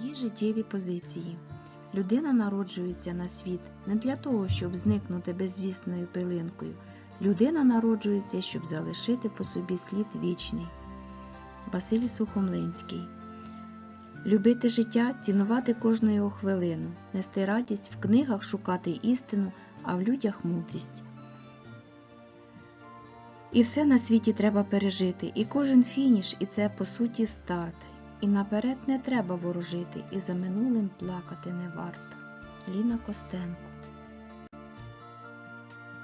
Мої життєві позиції. Людина народжується на світ не для того, щоб зникнути безвісною пилинкою. Людина народжується, щоб залишити по собі слід вічний. Василь Сухомлинський. Любити життя, цінувати кожну його хвилину, нести радість в книгах шукати істину, а в людях мудрість. І все на світі треба пережити, і кожен фініш, і це по суті старт. І наперед не треба ворожити, і за минулим плакати не варто. Ліна Костенко.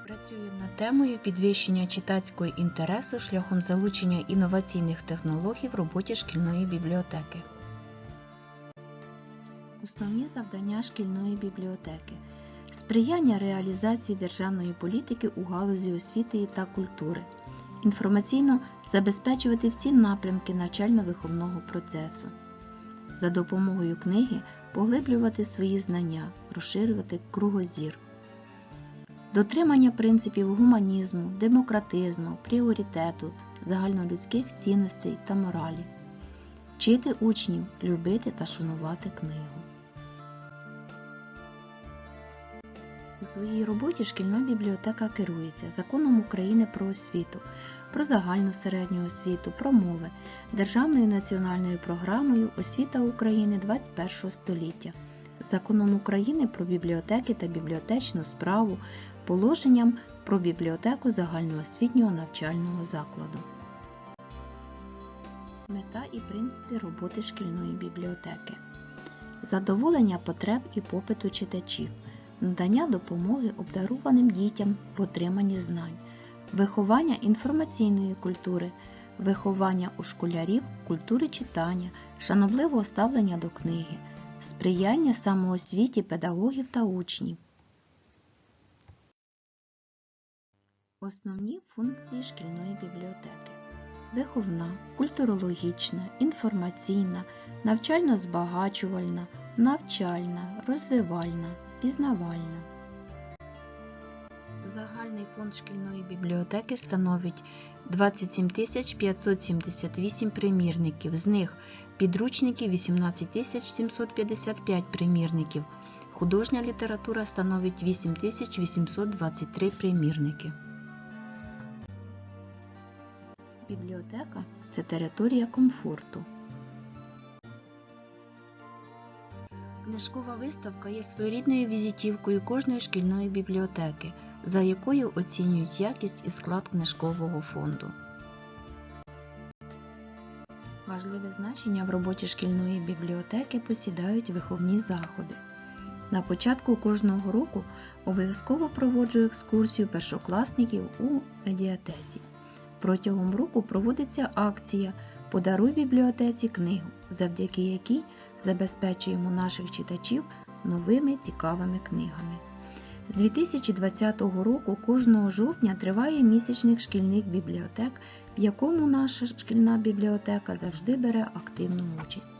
Працюю над темою підвищення читацького інтересу шляхом залучення інноваційних технологій в роботі шкільної бібліотеки. Основні завдання шкільної бібліотеки сприяння реалізації державної політики у галузі освіти та культури, інформаційно забезпечувати всі напрямки навчально-виховного процесу, за допомогою книги поглиблювати свої знання, розширювати кругозір, дотримання принципів гуманізму, демократизму, пріоритету, загальнолюдських цінностей та моралі, вчити учнів любити та шанувати книгу. У своїй роботі шкільна бібліотека керується законом України про освіту, про загальну середню освіту, про мови, Державною національною програмою Освіта України 21 століття, законом України про бібліотеки та бібліотечну справу, положенням про бібліотеку загальноосвітнього навчального закладу. Мета і принципи роботи шкільної бібліотеки. Задоволення потреб і попиту читачів надання допомоги обдарованим дітям в отриманні знань, виховання інформаційної культури, виховання у школярів культури читання, шанобливого ставлення до книги, сприяння самоосвіті педагогів та учнів. Основні функції шкільної бібліотеки виховна, культурологічна, інформаційна, навчально-збагачувальна, навчальна, розвивальна, пізнавальна. Загальний фонд шкільної бібліотеки становить 27 578 примірників, з них підручників 18 755 примірників, художня література становить 8 823 примірники. Бібліотека це територія комфорту. Книжкова виставка є своєрідною візитівкою кожної шкільної бібліотеки, за якою оцінюють якість і склад книжкового фонду. Важливе значення в роботі шкільної бібліотеки посідають виховні заходи. На початку кожного року обов'язково проводжу екскурсію першокласників у медіатеці. Протягом року проводиться акція Подаруй бібліотеці книгу, завдяки якій забезпечуємо наших читачів новими цікавими книгами. З 2020 року кожного жовтня триває місячник шкільних бібліотек, в якому наша шкільна бібліотека завжди бере активну участь.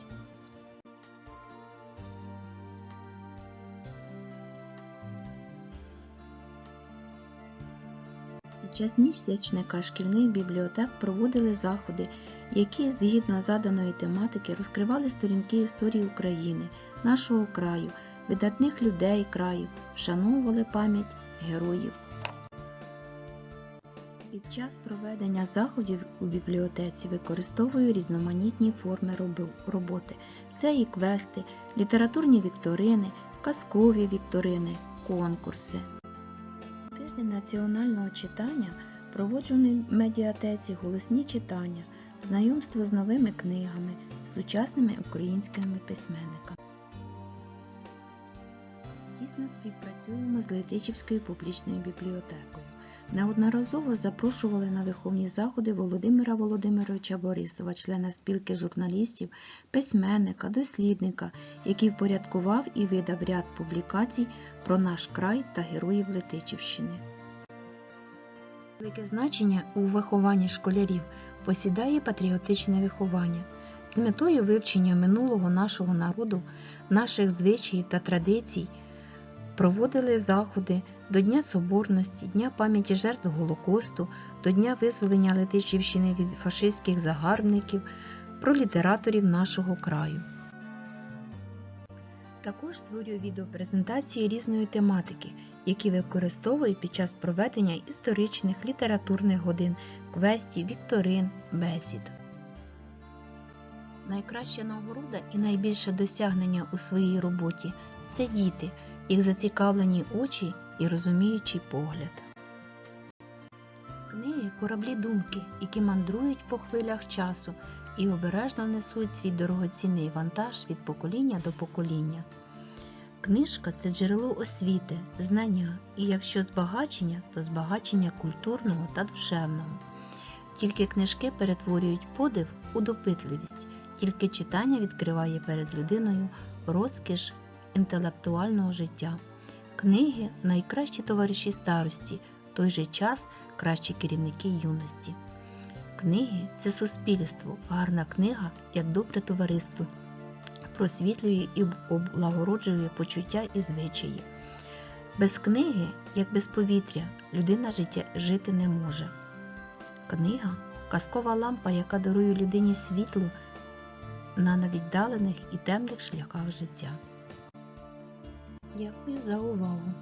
Час місячника шкільних бібліотек проводили заходи, які згідно заданої тематики розкривали сторінки історії України, нашого краю, видатних людей краю, вшановували пам'ять героїв. Під час проведення заходів у бібліотеці використовую різноманітні форми роботи. Це і квести, літературні вікторини, казкові вікторини, конкурси. Тиждень національного читання проводжений в медіатеці голосні читання, знайомство з новими книгами, сучасними українськими письменниками. Тісно співпрацюємо з Летичівською публічною бібліотекою. Неодноразово запрошували на виховні заходи Володимира Володимировича Борисова, члена спілки журналістів, письменника, дослідника, який впорядкував і видав ряд публікацій про наш край та героїв Летичівщини. Велике значення у вихованні школярів посідає патріотичне виховання. З метою вивчення минулого нашого народу, наших звичаїв та традицій проводили заходи до Дня Соборності, Дня пам'яті жертв Голокосту, до Дня визволення Летичівщини від фашистських загарбників, про літераторів нашого краю. Також створюю відеопрезентації різної тематики, які використовую під час проведення історичних літературних годин, квестів, вікторин, бесід. Найкраща нагорода і найбільше досягнення у своїй роботі це діти, їх зацікавлені очі і розуміючий погляд. Книги кораблі думки, які мандрують по хвилях часу і обережно несуть свій дорогоцінний вантаж від покоління до покоління. Книжка це джерело освіти, знання, і якщо збагачення, то збагачення культурного та душевного. Тільки книжки перетворюють подив у допитливість, тільки читання відкриває перед людиною розкіш інтелектуального життя. Книги найкращі товариші старості, в той же час кращі керівники юності. Книги це суспільство, гарна книга як добре товариство, просвітлює і облагороджує почуття і звичаї. Без книги, як без повітря, людина життя жити не може. Книга казкова лампа, яка дарує людині світло на навіддалених і темних шляхах життя. Дякую за увагу!